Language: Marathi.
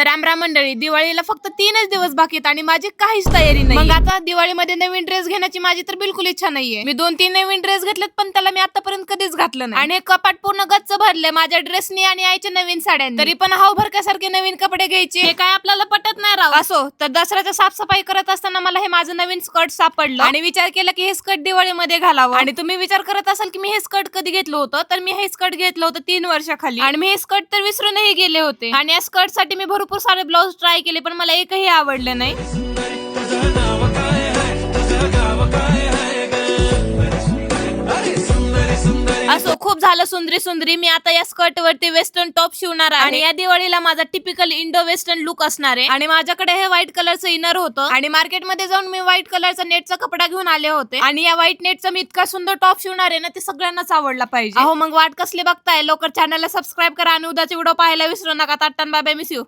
तर रामराम मंडळी दिवाळीला फक्त तीनच दिवस बाकी आहेत आणि माझी काहीच तयारी नाही मग आता दिवाळीमध्ये नवीन ड्रेस घेण्याची माझी तर बिलकुल इच्छा नाहीये. मी दोन तीन नवीन ड्रेस घेतलेत पण त्याला मी आतापर्यंत कधीच घातलं नाही. आणि हे कपाट पूर्ण गच्च भरले माझ्या ड्रेसनी आणि आईच्या नवीन साड्यांनी. तरी पण हाव भरक्यासारखे नवीन कपडे घ्यायचे. हे काय आपल्याला पटत नाही राव. असो तर दसऱ्याच्या साफसफाई करत असताना मला हे माझं नवीन स्कर्ट सापडलं. आणि विचार केला की हे स्कर्ट दिवाळीमध्ये घालावं. आणि तुम्ही विचार करत असाल की मी हे स्कर्ट कधी घेतलं होतं तर मी हे स्कर्ट घेतलं होतं तीन वर्षाखाली. आणि मी हे स्कर्ट तर विसरूनही गेले होते. आणि या स्कर्टसाठी मी भरपूर सारे ब्लाऊज ट्राय केले पण मला एकही आवडलं नाही. असो खूप झालं सुंदरी सुंदरी. मी आता या स्कर्ट वरती वेस्टर्न टॉप शिवणार आहे. आणि या दिवाळीला माझा टिपिकल इंडो वेस्टर्न लुक असणार आहे. आणि माझ्याकडे हे व्हाईट कलरचं इनर होतं. आणि मार्केटमध्ये जाऊन मी व्हाईट कलरचा नेटचा कपडा घेऊन आले होते. आणि या व्हाईट नेटचा मी इतका सुंदर टॉप शिवणार आहे ना ते सगळ्यांनाच आवडला पाहिजे. अहो मग वाट कसली बघताय? लवकर चॅनलला सबस्क्राईब करा आणि उद्याचे व्हिडिओ पाहायला विसरू नका. ताटन बाबा मिस यू